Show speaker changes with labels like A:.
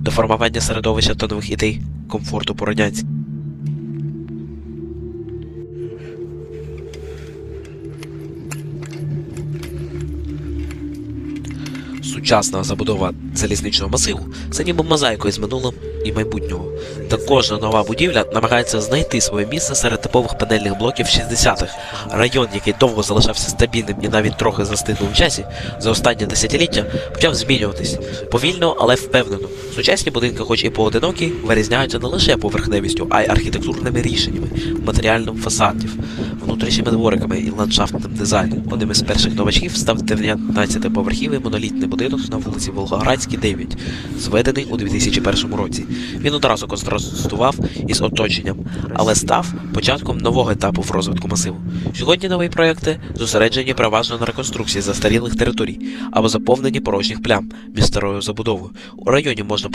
A: до формування середовища та нових ідей комфорту породянців. Сучасна забудова залізничного масиву це ніби мозаїка із минулим і майбутнього. Та кожна нова будівля намагається знайти своє місце серед типових панельних блоків 60-х. Район, який довго залишався стабільним і навіть трохи застиглим в часі, за останні десятиліття почав змінюватись повільно, але впевнено. Сучасні будинки, хоч і поодинокі, вирізняються не лише поверхневістю, а й архітектурними рішеннями, матеріальним фасадів, внутрішніми двориками і ландшафтним дизайном. Одним із перших новачків став 19-поверхівий монолітний будинок на вулиці Волгоградській, 9, зведений у 2001 році. Він одразу контрастував із оточенням, але став початком нового етапу в розвитку масиву. Сьогодні нові проекти зосереджені переважно на реконструкції застарілих територій або заповненні порожніх плям між старою забудовою. У районі можна